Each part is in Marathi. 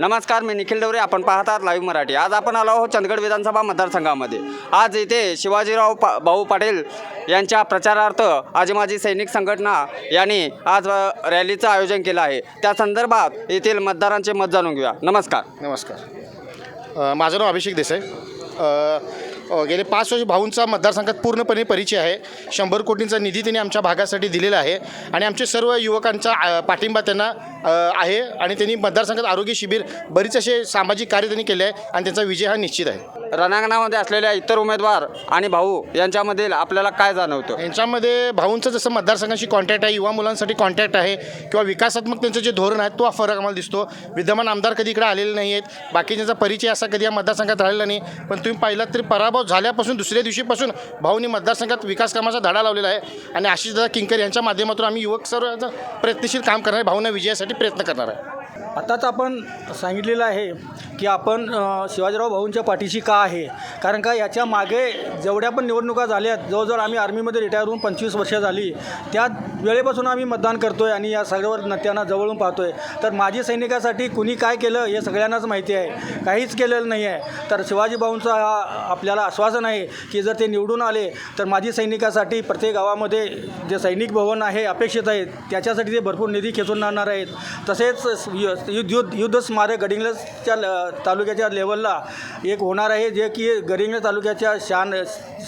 नमस्कार मी निखिल डवरे. आपण पाहतात लाईव्ह मराठी. आज आपण आलो आहोत चंदगड विधानसभा मतदारसंघामध्ये. आज येथे शिवाजीराव पा भाऊ पाटील यांच्या प्रचारार्थ आज माझी सैनिक संघटना यांनी आज रॅलीचं आयोजन केलं आहे. त्या संदर्भात येथील मतदारांचे मत जाणून घेऊया. नमस्कार. नमस्कार. माझं नाव अभिषेक देसाई. गेले पाच वर्ष भाऊंचा मतदारसंघात पूर्णपणे परिचय आहे. शंभर कोटींचा निधी त्यांनी आमच्या भागासाठी दिलेला आहे. आणि आमचे सर्व युवकांचा पाठिंबा त्यांना आहे आणि त्यांनी मतदारसंघात आरोग्य शिबिर बरीच असे सामाजिक कार्य त्यांनी केले आहे आणि त्यांचा विजय हा निश्चित आहे. रणांगणामध्ये असलेल्या इतर उमेदवार आणि भाऊ यांच्यामधील आपल्याला काय जाणवतं? यांच्यामध्ये भाऊंचं जसं मतदारसंघाशी कॉन्टॅक्ट आहे युवा मुलांसाठी कॉन्टॅक्ट आहे किंवा विकासात्मक त्यांचं जे धोरण आहे तो हा फरक आम्हाला दिसतो. विद्यमान आमदार कधी इकडे आलेले नाही आहेत बाकीच्यांचा परिचय असा कधी या मतदारसंघात राहिलेला नाही. पण तुम्ही पाहिलात तरी पराभव झाल्यापासून दुसऱ्या दिवशीपासून भाऊनी मतदारसंघात विकास कामाचा धडा लावलेला आहे. आणि आशिषदादा किंकर यांच्या माध्यमातून आम्ही युवक सर्व प्रयत्नशील काम करणार आहे. भाऊंना विजयासाठी प्रयत्न करणार आहे. आताच आपण सांगितलेलं आहे की आपण शिवाजीराव भाऊंच्या पाठीशी का आहे? कारण का याच्या मागे जेवढ्या पण निवडणुका झाल्यात जवळजवळ आम्ही आर्मीमध्ये रिटायर होऊन पंचवीस वर्ष झाली त्या वेळेपासून आम्ही मतदान करतो आहे आणि या सगळ्यावर नत्यांना जवळून पाहतो आहे तर माजी सैनिकासाठी कुणी काय केलं हे सगळ्यांनाच माहिती आहे. काहीच केलेलं नाही आहे. तर शिवाजीभाऊंचं हा आपल्याला आश्वासन आहे की जर ते निवडून आले तर माजी सैनिकासाठी प्रत्येक गावामध्ये जे सैनिक भवन आहे अपेक्षित आहेत त्याच्यासाठी ते भरपूर निधी खेचून आणणार आहेत. तसेच यु- युद्ध युद्ध युद्ध स्मारक गडिंग्लजच्या ल- तालुक्याच्या लेवलला एक होणार आहे जे की गडिंग्लज तालुक्याच्या शान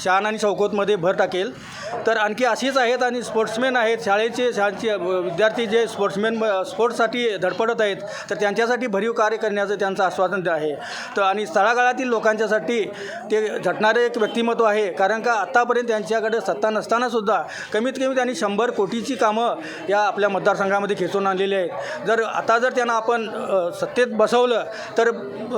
शान आणि चौकोतमध्ये भर टाकेल. तर आणखी अशीच आहेत आणि स्पोर्ट्समॅन आहेत शाळेचे शाळेचे विद्यार्थी जे स्पोर्ट्समॅन स्पोर्ट्ससाठी धडपडत आहेत तर त्यांच्यासाठी भरीव कार्य करण्याचं त्यांचं आश्वासन आहे. तर आणि स्थळागाळातील लोकांच्यासाठी ते झटणारे एक व्यक्तिमत्व आहे कारण का आत्तापर्यंत त्यांच्याकडे सत्ता नसतानासुद्धा कमीत कमी त्यांनी शंभर कोटीची कामं या आपल्या मतदारसंघामध्ये खेचून आणलेली आहेत. जर आता जर त्यांना आपण सत्तेत बसवलं तर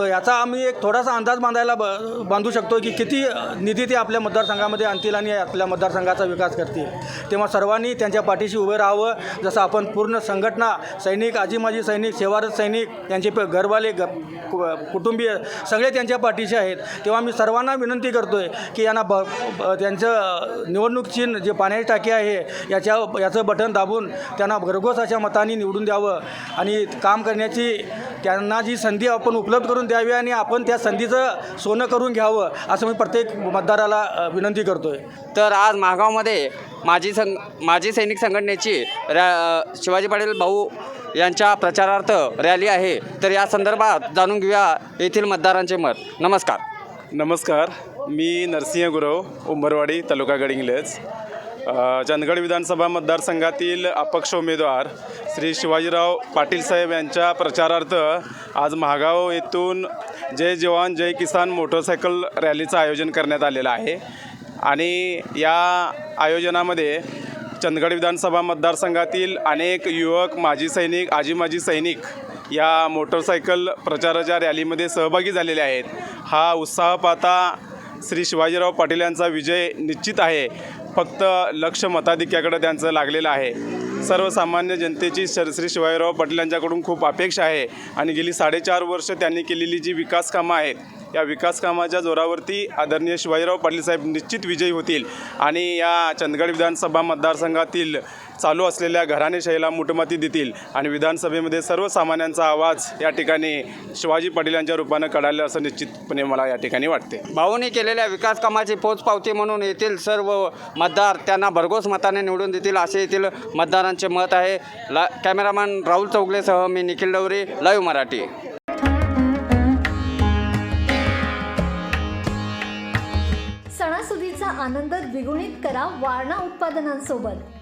याचा आम्ही एक थोडासा अंदाज बांधायला ब बांधू शकतो की किती निधी ते आपल्या मतदारसंघामध्ये आणतील आणि आपल्या मतदारसंघाचा विकास करतील. तेव्हा सर्वांनी त्यांच्या पाठीशी उभं राहावं. जसं आपण पूर्ण संघटना सैनिक आजीमाजी सैनिक सेवारत सैनिक त्यांचे प घरवाले ग कुटुंबीय सगळे त्यांच्या पाठीशी आहेत. तेव्हा मी सर्वांना विनंती करतो आहे की यांना ब त्यांचं निवडणूक चिन्ह जे पाण्याची टाकी आहे याच्या याचं बटन दाबून त्यांना भरघोस अशा मताने निवडून द्यावं आणि काम करण्याची त्यांना जी संधी आपण उपलब्ध करून द्यावी आणि आपण त्या संधीचं सोनं करून घ्यावं असं मी प्रत्येक मतदाराला विनंती करतो आहे तर आज महागावमध्ये माजी संघ माजी सैनिक संघटनेची रॅ शिवाजी पाटील भाऊ यांच्या प्रचारार्थ रॅली आहे. तर या संदर्भात जाणून घेऊया येथील मतदारांचे मत. नमस्कार. नमस्कार. मी नरसिंह गुरव उंबरवाडी तालुका गडिंग्लज. चंदगड विधानसभा मतदारसंघातील अपक्ष उमेदवार श्री शिवाजीराव पाटील साहेब यांच्या प्रचारार्थ आज महागाव येथून जय जवान जय किसान मोटरसायकल रॅलीचं आयोजन करण्यात आलेलं आहे. आणि या आयोजनामध्ये चंदगड विधानसभा मतदारसंघातील अनेक युवक माजी सैनिक आजी माजी सैनिक या मोटरसायकल प्रचाराच्या रॅलीमध्ये सहभागी झालेले आहेत. हा उत्साह पाहता श्री शिवाजीराव पाटील यांचा विजय निश्चित आहे. फक्त लक्ष मताधिक्याकडे त्यांचं लागलेलं आहे. सर्वसामान्य जनतेची शर श्री शिवाजीराव पाटील यांच्याकडून खूप अपेक्षा आहे आणि गेली साडेचार वर्ष त्यांनी केलेली जी विकास कामं आहेत या विकासकामाच्या जोरावरती आदरणीय शिवाजीराव पाटील साहेब निश्चित विजयी होतील. आणि या चंदगड विधानसभा मतदारसंघातील चालू असलेल्या घराणेशाहीला मुठमती देतील आणि विधानसभेमध्ये सर्वसामान्यांचा आवाज या ठिकाणी शिवाजी पाटील यांच्या रूपानं कळालं असं निश्चितपणे मला या ठिकाणी वाटते. भाऊनी केलेल्या विकास कामाची पोचपावती म्हणून येथील सर्व मतदार त्यांना भरघोस मताने निवडून देतील असे येथील मतदारांचे मत आहे. ला कॅमेरामॅन राहुल चौगलेसह मी निखिल डवरे लाईव्ह मराठी. सणासुदीचा आनंद द्विगुणित करा वारणा उत्पादनांसोबत.